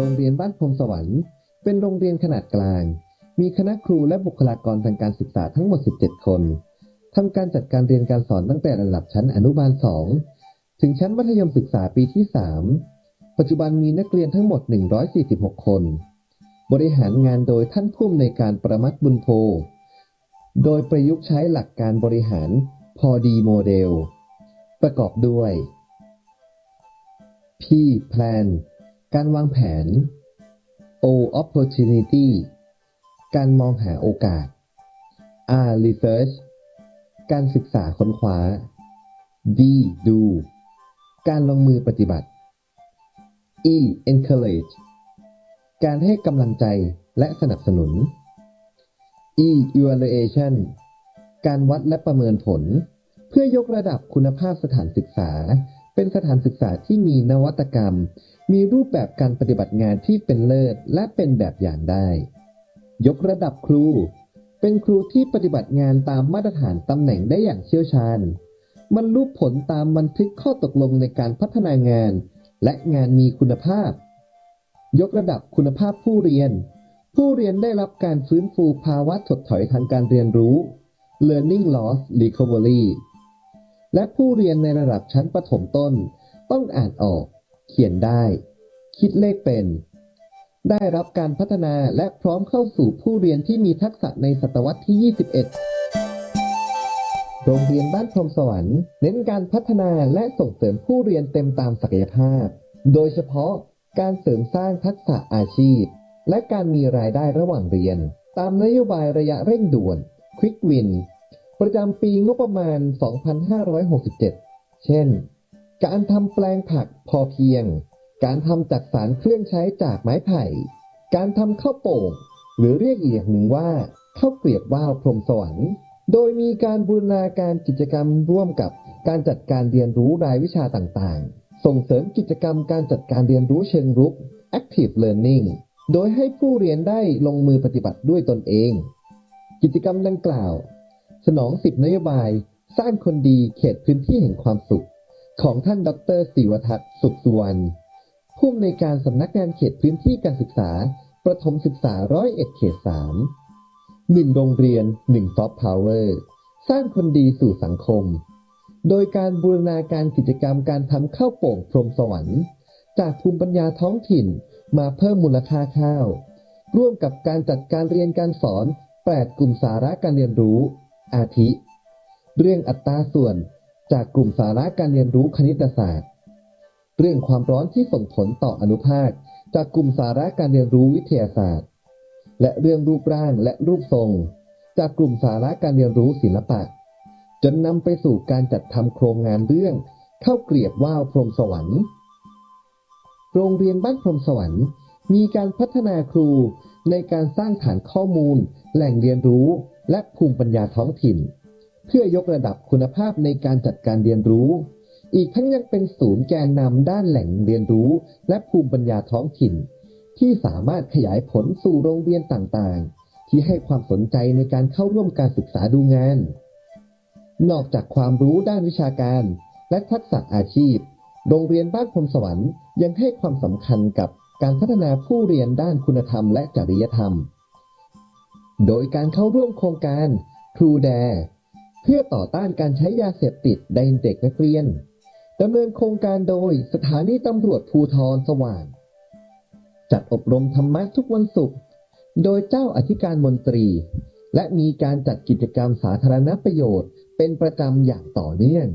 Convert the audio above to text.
โรงเรียนบ้านพรมสวรรค์ เป็นโรงเรียนขนาดกลาง มีคณะครูและบุคลากรทางการศึกษาทั้งหมด 17 คนทำการจัดการเรียนการสอนตั้งแต่ระดับชั้นอนุบาล 2 ถึงชั้นมัธยมศึกษาปีที่ 3 ปัจจุบันมีนักเรียนทั้งหมด 146 คน บริหารงานโดยท่านผู้อำนวยการประมัดบุญโพ โดยประยุกต์ใช้หลักการบริหารพอดีโมเดล ประกอบด้วย P plan การวางแผน O opportunity การมองหาโอกาส R research การศึกษาค้นคว้า D do การลงมือปฏิบัติ E encourage การให้กำลังใจและสนับสนุน E evaluation การวัดและประเมินผล เพื่อยกระดับคุณภาพสถานศึกษา เป็นสถานศึกษาที่มีนวัตกรรม มีรูปแบบการปฏิบัติงานที่เป็นเลิศและเป็นแบบอย่างได้ ยกระดับครู เป็นครูที่ปฏิบัติงานตามมาตรฐานตำแหน่งได้อย่างเชี่ยวชาญ มันรูปผลตามบันทึกข้อตกลงในการพัฒนางาน และงานมีคุณภาพ ยกระดับคุณภาพผู้เรียน ผู้เรียนได้รับการฟื้นฟูภาวะถดถอยทางการเรียนรู้ learning loss recovery และผู้เรียนในระดับชั้นประถมต้นต้องอ่านออก เขียนได้ คิดเลขเป็น ได้รับการพัฒนาและพร้อมเข้าสู่ผู้เรียนที่มีทักษะในศตวรรษที่ 21 โรงเรียนบ้านพรมสวรรค์ เน้นการพัฒนาและส่งเสริมผู้เรียนเต็มตามศักยภาพ โดยเฉพาะการเสริมสร้างทักษะอาชีพ และการมีรายได้ระหว่างเรียน ตามนโยบายระยะเร่งด่วน Quick Win ประจำปีงบประมาณ 2567 เช่น การทำแปลงผักพอเพียง การทำจักสารเครื่องใช้จากไม้ไผ่ การทำข้าวโป่งหรือเรียกอีกอย่างหนึ่งว่าข้าวเกลียบว่าวพรหมสวรรค์ โดยมีการบูรณาการกิจกรรมร่วมกับการจัดการเรียนรู้รายวิชาต่างๆ ส่งเสริมกิจกรรมการจัดการเรียนรู้เชิงรุก Active Learning โดยให้ผู้เรียนได้ลงมือปฏิบัติด้วยตนเอง กิจกรรมดังกล่าว สนองสิบนโยบาย สร้างคนดีเขตพื้นที่แห่งความสุข ของท่านดรศิวทัศน์สุขสุวรรณผู้อำนวยการสำนักงานเขตพื้นที่การศึกษา ประถมศึกษาร้อยเอ็ดเขตสามหนึ่งโรงเรียนหนึ่งซอฟต์พาวเวอร์ สร้างคนดีสู่สังคม โดยการบูรณาการกิจกรรมการทำข้าวโป่งพรหมสวรรค์ จากภูมิปัญญาท้องถิ่นมาเพิ่มมูลค่าข้าว ร่วมกับการจัดการเรียนการสอน 8 กลุ่มสาระการเรียนรู้ อาทิ เรื่องอัตราส่วน จากกลุ่มสาระการเรียนรู้คณิตศาสตร์ เรื่องความร้อนที่ส่งผลต่ออนุภาค จากกลุ่มสาระการเรียนรู้วิทยาศาสตร์ และเรื่องรูปร่างและรูปทรง จากกลุ่มสาระการเรียนรู้ศิลปะ จนนำไปสู่การจัดทำโครงงานเรื่องเข้าเกลียบว่าวพรหมสวรรค์ โรงเรียนบ้านพรหมสวรรค์ มีการพัฒนาครูในการสร้างฐานข้อมูล แหล่งเรียนรู้ และภูมิปัญญาท้องถิ่น เพื่อยกระดับคุณภาพในการจัดการเรียนรู้ อีกทั้งยังเป็นศูนย์แกนนำด้านแหล่งเรียนรู้ และภูมิปัญญาท้องถิ่น ที่สามารถขยายผลสู่โรงเรียนต่างๆ ที่ให้ความสนใจในการเข้าร่วมการศึกษาดูงาน นอกจากความรู้ด้านวิชาการ และทักษะอาชีพ โรงเรียนบ้านพรหมสวรรค์ยังให้ความสำคัญกับการพัฒนาผู้เรียนด้านคุณธรรมและจริยธรรม โดยการเข้าร่วมโครงการครูแด เพื่อต่อต้านการใช้ยาเสพติดในเด็กนักเรียนดำเนินโครงการโดยสถานีตำรวจภูทรสว่าง จัดอบรมธรรมะทุกวันศุกร์โดยเจ้าอธิการมนตรี และมีการจัดกิจกรรมสาธารณประโยชน์เป็นประจำอย่างต่อเนื่อง